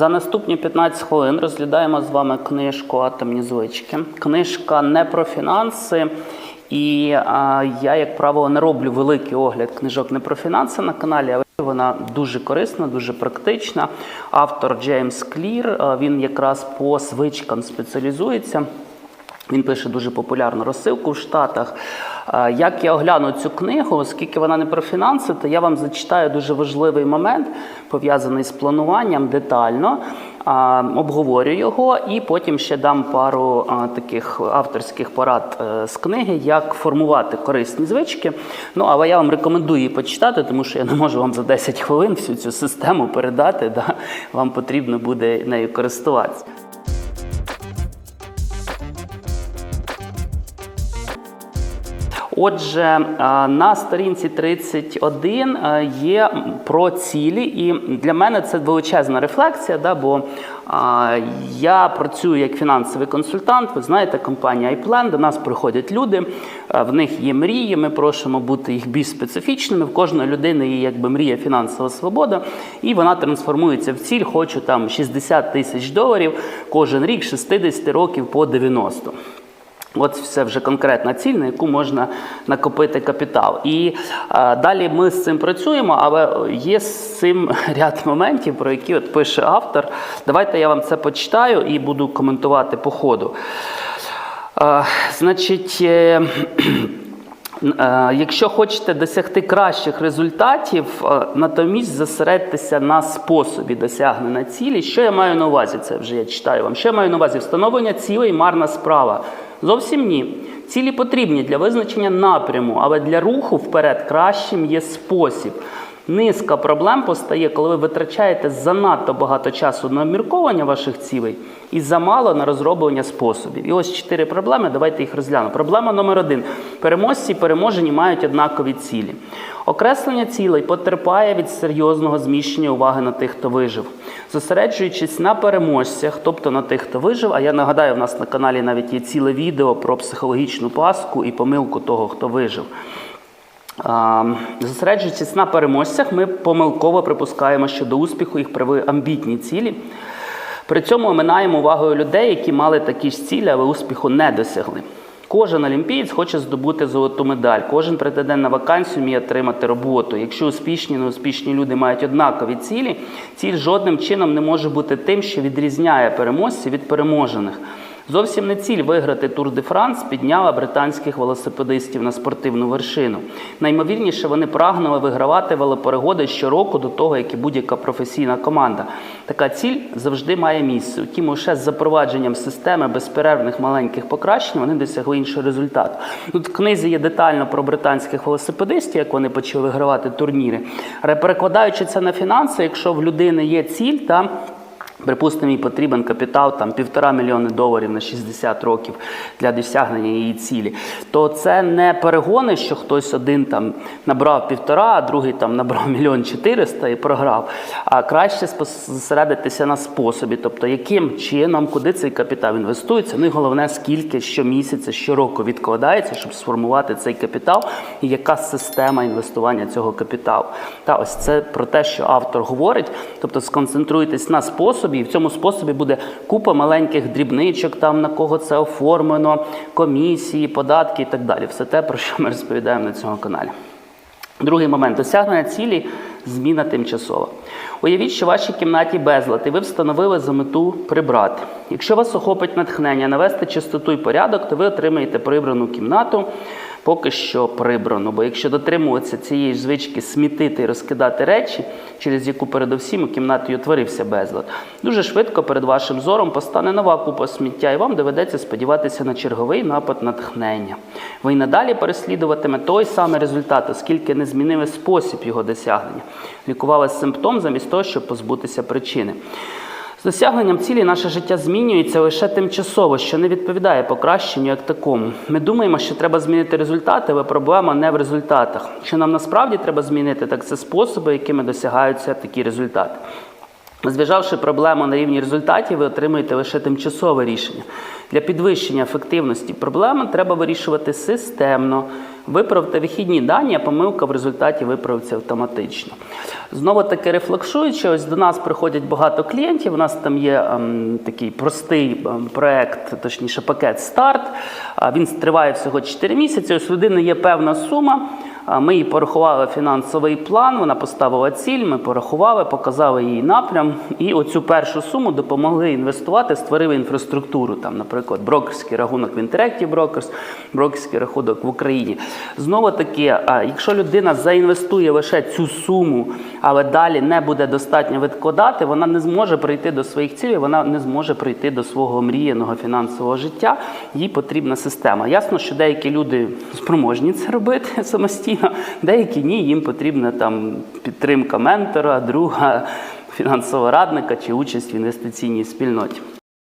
За наступні 15 хвилин розглядаємо з вами книжку Атомні звички. Книжка не про фінанси. І а, я, як правило, не роблю великий огляд книжок не про фінанси на каналі, але вона дуже корисна, дуже практична. Автор Джеймс Клір, він якраз по звичкам спеціалізується. Він пише дуже популярну розсилку в Штатах. Е, Як я огляну цю книгу, оскільки вона не про фінанси, то я вам зачитаю дуже важливий момент, пов'язаний з плануванням детально. а, Обговорю його і потім ще дам пару таких авторських порад е, з книги, як формувати корисні звички. Ну, але я вам рекомендую її почитати, тому що я не можу вам за 10 хвилин всю цю систему передати. Да? Вам потрібно буде нею користуватися. Отже, е, на сторінці 31 е, є про цілі, і для мене це величезна рефлексія, да, бо е, я працюю як фінансовий консультант. Ви знаєте, компанія iPlan, до нас приходять люди, в них є мрії. Ми просимо бути їх більш специфічними. В кожної людини є якби мрія фінансова свобода, і вона трансформується в ціль. Хочу там 60 тисяч доларів кожен рік, з 60 років по 90. От це вже конкретна ціль, на яку можна накопити капітал. І е, далі ми з цим працюємо, але є з цим ряд моментів, про які от пише автор. Давайте я вам це почитаю і буду коментувати по ходу. Е, значить. Е, Якщо хочете досягти кращих результатів, е, натомість зосередьтеся на способі досягнення цілі. Що я маю на увазі? Це вже я читаю вам. Що я маю на увазі? Встановлення цілей марна справа. Зовсім ні. Цілі потрібні для визначення напряму, але для руху вперед кращим є спосіб. Низка проблем постає, коли ви витрачаєте занадто багато часу на обмірковування ваших цілей і замало на розроблення способів. І ось чотири проблеми. Давайте їх розглянемо. Проблема номер один: переможці і переможені мають однакові цілі. Окреслення цілей потерпає від серйозного зміщення уваги на тих, хто вижив, зосереджуючись на переможцях, тобто на тих, хто вижив. А я нагадаю, в нас на каналі навіть є ціле відео про психологічну паску і помилку того, хто вижив. Зосереджуючись на переможцях, ми помилково припускаємо, що до успіху їх привели амбітні цілі. При цьому оминаємо увагою людей, які мали такі ж цілі, але успіху не досягли. Кожен олімпієць хоче здобути золоту медаль, кожен претендент на вакансію вміє отримати роботу. Якщо успішні і неуспішні люди мають однакові цілі, ціль жодним чином не може бути тим, що відрізняє переможців від переможених. Зовсім не ціль виграти Тур де Франс підняла британських велосипедистів на спортивну вершину. Наймовірніше, вони прагнули вигравати велоперегоди щороку до того, як і будь-яка професійна команда. Така ціль завжди має місце. Втім, лише з запровадженням системи безперервних маленьких покращень вони досягли іншого результату. Тут в книзі є детально про британських велосипедистів, як вони почали вигравати турніри. Але перекладаючи це на фінанси, якщо в людини є ціль, та Припустимо, їй потрібен капітал там півтора мільйони доларів на 60 років для досягнення її цілі. То це не перегони, що хтось один там набрав півтора, а другий там набрав мільйон чотириста і програв. А краще зосередитися на способі, тобто яким чином, куди цей капітал інвестується. Ну і головне, скільки щомісяця, щороку відкладається, щоб сформувати цей капітал, і яка система інвестування цього капіталу. Та ось це про те, що автор говорить. Тобто сконцентруйтесь на способі, і в цьому способі буде купа маленьких дрібничок, там на кого це оформлено, комісії, податки і так далі. Все те, про що ми розповідаємо на цьому каналі. Другий момент досягнення цілі зміна тимчасова. Уявіть, що в вашій кімнаті безлад, і ви встановили за мету прибрати. Якщо вас охопить натхнення навести чистоту і порядок, то ви отримаєте прибрану кімнату, поки що прибрану. Бо якщо дотримуватися цієї ж звички смітити і розкидати речі, через яку передовсім у кімнаті утворився безлад, дуже швидко перед вашим зором постане нова купа сміття, і вам доведеться сподіватися на черговий напад натхнення. Ви й надалі переслідуватиме той самий результат, оскільки не змінили спосіб його досягнення. Лікували симптом замість того, щоб позбутися причини. З досягненням цілі наше життя змінюється лише тимчасово, що не відповідає покращенню як такому. Ми думаємо, що треба змінити результати, але проблема не в результатах. Що нам насправді треба змінити, так це способи, якими досягаються такі результати. Зв'язавши проблему на рівні результатів, ви отримуєте лише тимчасове рішення. Для підвищення ефективності проблеми треба вирішувати системно. Виправте вихідні дані, а помилка в результаті виправиться автоматично. Знову таки рефлексуючи, ось до нас приходять багато клієнтів. У нас там є ем, такий простий ем, проект, точніше пакет старт. Він триває всього 4 місяці. Ось людини є певна сума. Ми їй порахували фінансовий план, вона поставила ціль, ми порахували, показали їй напрям. І оцю першу суму допомогли інвестувати, створили інфраструктуру. Там, наприклад, брокерський рахунок в Interactive Brokers, брокерський рахунок в Україні. Знову таки, якщо людина заінвестує лише цю суму, але далі не буде достатньо відкладати, вона не зможе прийти до своїх цілей, вона не зможе прийти до свого мріяного фінансового життя. Їй потрібна система. Ясно, що деякі люди спроможні це робити самостійно, деякі ні, їм потрібна там підтримка ментора, друга, фінансового радника чи участь в інвестиційній спільноті.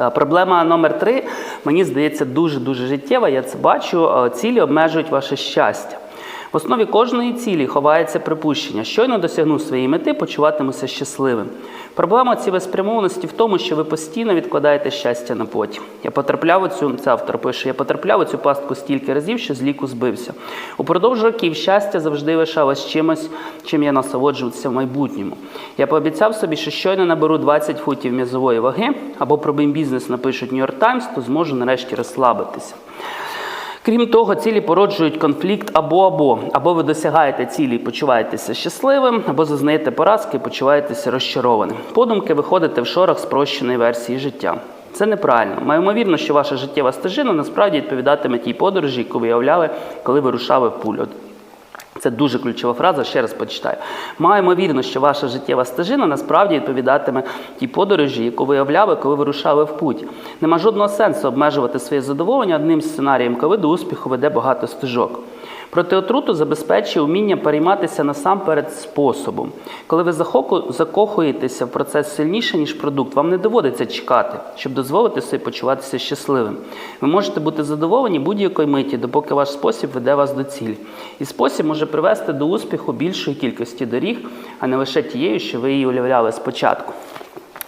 Е, Проблема номер три, мені здається, дуже-дуже життєва. Я це бачу. Е, Цілі обмежують ваше щастя. В основі кожної цілі ховається припущення. Щойно досягну своєї мети, почуватимуся щасливим. Проблема цілеспрямованості в тому, що ви постійно відкладаєте щастя на потім. Я потрапляв у цю, це автор пише, я потрапляв у цю пастку стільки разів, що з ліку збився. Упродовж років щастя завжди лишалось чимось, чим я насолоджувався в майбутньому. Я пообіцяв собі, що щойно наберу 20 футів м'язової ваги або про бізнес напишуть Нью-Йорк Таймс, то зможу нарешті розслабитися. Крім того, цілі породжують конфлікт або або. Або ви досягаєте цілі і почуваєтеся щасливим, або зазнаєте поразки і почуваєтеся розчарованим. Подумки виходите в шорах спрощеної версії життя. Це неправильно. Майомовірно, що ваша життєва стежина насправді відповідатиме тій подорожі, яку ви уявляли, коли вирушали в пулю. Це дуже ключова фраза, ще раз почитаю. Маємо вірно, що ваша життєва стежина насправді відповідатиме тій подорожі, яку ви уявляли, коли вирушали в путь. Нема жодного сенсу обмежувати своє задоволення одним сценарієм, коли до успіху веде багато стежок. Проти отруту забезпечує вміння перейматися насамперед способом. Коли ви закохуєтеся в процес сильніше, ніж продукт, вам не доводиться чекати, щоб дозволити собі почуватися щасливим. Ви можете бути задоволені будь-якої миті, допоки ваш спосіб веде вас до цілі. І спосіб може привести до успіху більшої кількості доріг, а не лише тією, що ви її уявляли спочатку.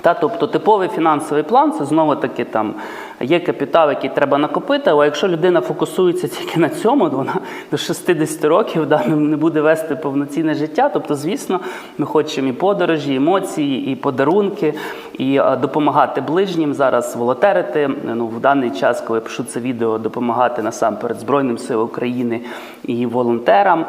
Та, тобто типовий фінансовий план це знову таки там є капітал, який треба накопити, але якщо людина фокусується тільки на цьому, то вона до 60 років да, не- буде вести повноцінне життя. Тобто, звісно, ми хочемо і подорожі, і емоції, і подарунки, і допомагати ближнім зараз, волонтерити. Ну, в даний час, коли я пишу це відео, допомагати насамперед Збройним силам України і волонтерам.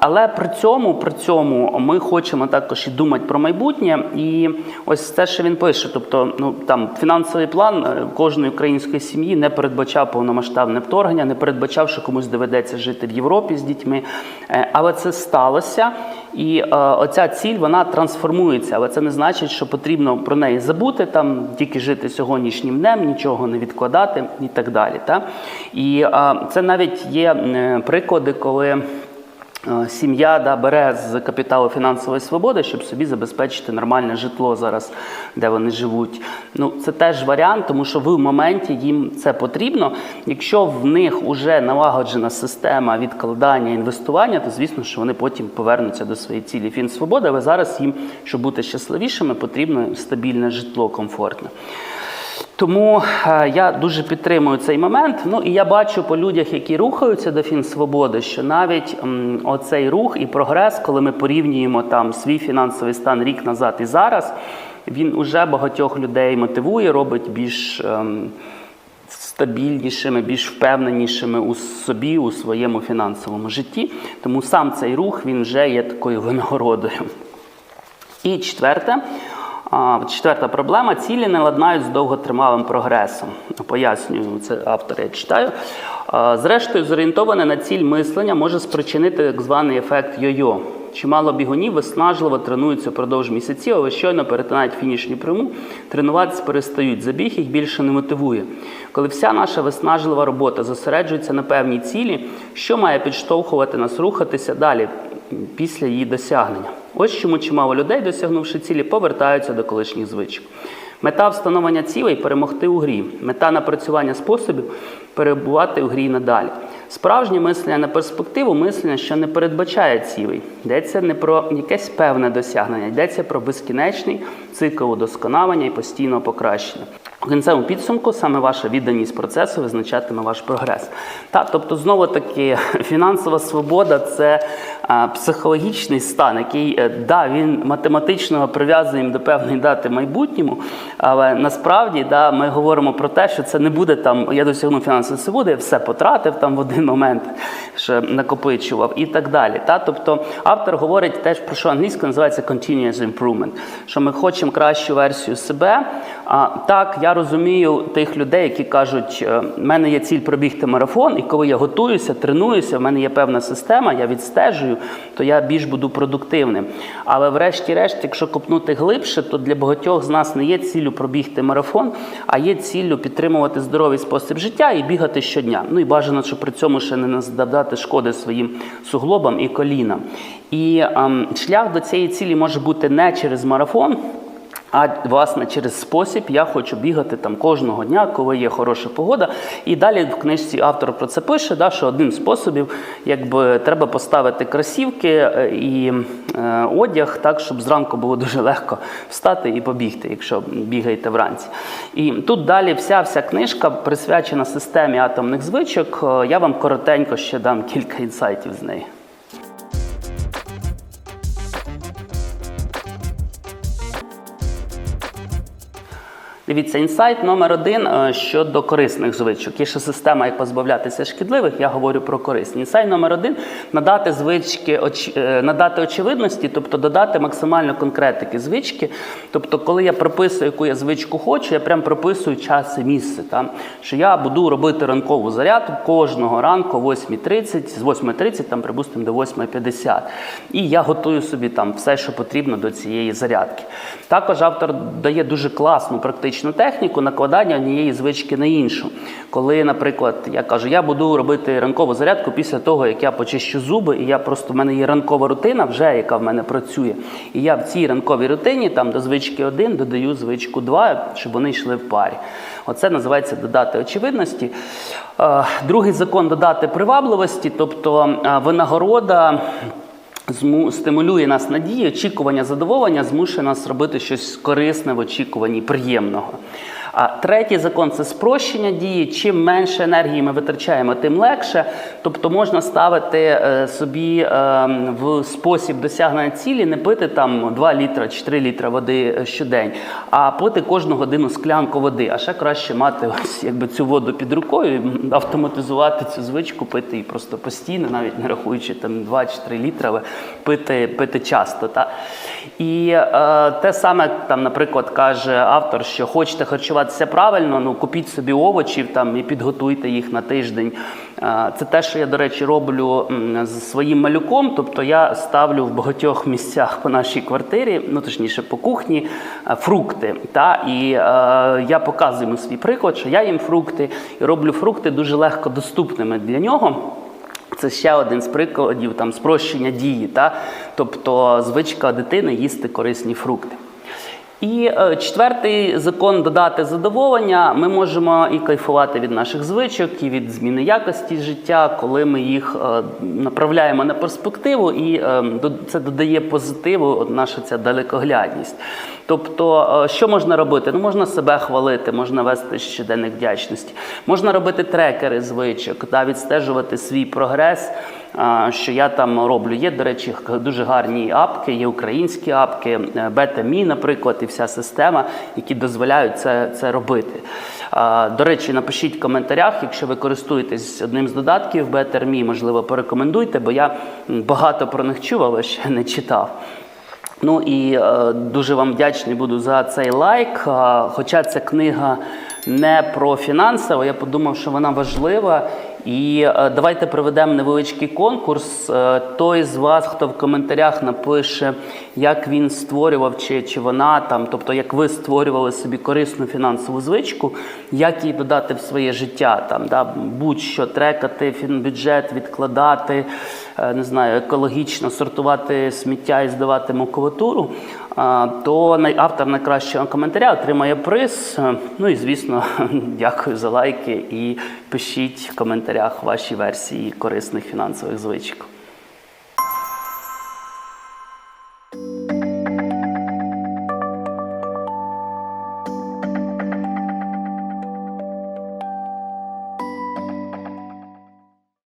Але при цьому, при цьому ми хочемо також і думати про майбутнє. І ось те, що він пише, тобто, ну там фінансовий план е, кожної української сім'ї не передбачав повномасштабне вторгнення, не передбачав, що комусь доведеться жити в Європі з дітьми. Е, Але це сталося, і е, оця ціль вона трансформується. Але це не значить, що потрібно про неї забути, там тільки жити сьогоднішнім днем, нічого не відкладати і так далі. Та? І е, це навіть є приклади, коли. Е, Сім'я да, бере з капіталу фінансової свободи, щоб собі забезпечити нормальне житло зараз, де вони живуть. Ну, це теж варіант, тому що ви в моменті їм це потрібно. Якщо в них вже налагоджена система відкладання інвестування, то звісно, що вони потім повернуться до своєї цілі фінсвободи, але зараз їм, щоб бути щасливішими, потрібно стабільне житло, комфортне. Тому е, я дуже підтримую цей момент. Ну і я бачу по людях, які рухаються до фінсвободи, що навіть оцей рух і прогрес, коли ми порівнюємо там свій фінансовий стан рік назад і зараз, він уже багатьох людей мотивує, робить більш ем, стабільнішими, більш впевненішими у собі, у своєму фінансовому житті. Тому сам цей рух він вже є такою винагородою. І четверте, четверта проблема цілі не ладнають з довготривалим прогресом. Пояснюю, це автор я читаю. Зрештою, зорієнтоване на ціль мислення може спричинити так званий ефект йо-йо. Чимало бігунів виснажливо тренуються впродовж місяців, але щойно перетинають фінішню пряму, тренуватися перестають. Забіг їх більше не мотивує. Коли вся наша виснажлива робота зосереджується на певній цілі, що має підштовхувати нас рухатися далі після її досягнення? Ось чому чимало людей, досягнувши цілі, повертаються до колишніх звичок. Мета встановлення цілей перемогти у грі, мета напрацювання способів перебувати у грі надалі. Справжнє мислення на перспективу мислення, що не передбачає цілей. Йдеться не про якесь певне досягнення, йдеться про безкінечний цикл удосконалення і постійного покращення. В кінцевому підсумку саме ваша відданість процесу визначатиме ваш прогрес. Та, тобто, знову таки, фінансова свобода це психологічний стан, який е, да, він математично прив'язуємо до певної дати майбутньому, але насправді да, ми говоримо про те, що це не буде там, я досягнув фінансової свободи, я все потратив там в один момент, що накопичував і так далі. Та? Тобто автор говорить теж про що англійською називається continuous improvement, що ми хочемо кращу версію себе. А так, я розумію тих людей, які кажуть, «Е, в мене є ціль пробігти марафон, і коли я готуюся, тренуюся, в мене є певна система, я відстежую, то я більш буду продуктивним. Але врешті-решт, якщо копнути глибше, то для багатьох з нас не є ціллю пробігти марафон, а є ціллю підтримувати здоровий спосіб життя і бігати щодня. Ну і бажано, щоб при цьому ще не завдати шкоди своїм суглобам і колінам. І ем, шлях до цієї цілі може бути не через марафон. А власне через спосіб я хочу бігати там кожного дня, коли є хороша погода. І далі в книжці автор про це пише, да, що одним способів, якби треба поставити кросівки е, і е, одяг так, щоб зранку було дуже легко встати і побігти, якщо бігаєте вранці. І тут далі вся вся книжка присвячена системі атомних звичок. Е, Я вам коротенько ще дам кілька інсайтів з неї. Дивіться, інсайт номер один е, щодо корисних звичок. Є ще система, як позбавлятися шкідливих. Я говорю про корисні. Інсайт номер один надати звички, е, надати очевидності, тобто додати максимально конкретики звички. Тобто, коли я прописую, яку я звичку хочу, я прям прописую час і місце. Там, що я буду робити ранкову зарядку кожного ранку о 8.30, з 8.30, там, припустимо, до 8.50. І я готую собі там все, що потрібно до цієї зарядки. Також автор дає дуже класну практичну техніку накладання однієї звички на іншу. Коли, наприклад, я кажу, я буду робити ранкову зарядку після того, як я почищу зуби, і я просто в мене є ранкова рутина, вже яка в мене працює. І я в цій ранковій рутині там до звички 1 додаю звичку 2, щоб вони йшли в парі. Оце називається додати очевидності. Е, Другий закон додати привабливості, тобто е, винагорода. Стимулює нас надії, очікування, задоволення, змушує нас робити щось корисне в очікуванні, приємного. А третій закон це спрощення дії. Чим менше енергії ми витрачаємо, тим легше. Тобто можна ставити е, собі е, в спосіб досягнення цілі, не пити там 2 літра чи 3 літра води е, щодень, а пити кожну годину склянку води. А ще краще мати ось якби цю воду під рукою, автоматизувати цю звичку, пити її просто постійно, навіть не рахуючи там 2 чи 3 літра, пити, пити часто. Та? І е, те саме, там, наприклад, каже автор, що хочете харчуватися правильно, ну купіть собі овочів там і підготуйте їх на тиждень. Це те, що я, до речі, роблю з своїм малюком. Тобто я ставлю в багатьох місцях по нашій квартирі, ну точніше по кухні, е, фрукти. Та? І е, я показую йому свій приклад, що я їм фрукти і роблю фрукти дуже легко доступними для нього. Це ще один з прикладів там спрощення дії, та? тобто звичка дитини їсти корисні фрукти. І е, четвертий закон додати задоволення. Ми можемо і кайфувати від наших звичок, і від зміни якості життя, коли ми їх е, направляємо на перспективу, і е, це додає позитиву, от наша ця далекоглядність. Тобто, що можна робити? Ну, можна себе хвалити, можна вести щоденник вдячності, можна робити трекери звичок, да, відстежувати свій прогрес, що я там роблю. Є, до речі, дуже гарні апки, є українські апки, BetaMe, наприклад, і вся система, які дозволяють це, це робити. До речі, напишіть в коментарях, якщо ви користуєтесь одним з додатків BetterMe, можливо, порекомендуйте, бо я багато про них чув, але ще не читав. Ну і е, дуже вам вдячний буду за цей лайк. Хоча ця книга не про фінанси, але я подумав, що вона важлива І е, давайте проведемо невеличкий конкурс. Е, Той з вас, хто в коментарях напише, як він створював, чи, чи вона там, тобто як ви створювали собі корисну фінансову звичку, як її додати в своє життя, там, да, будь-що трекати фінбюджет, відкладати, е, не знаю, екологічно сортувати сміття і здавати макулатуру, то автор найкращого коментаря отримає приз. Ну і звісно, дякую за лайки і пишіть в коментарях ваші версії корисних фінансових звичок.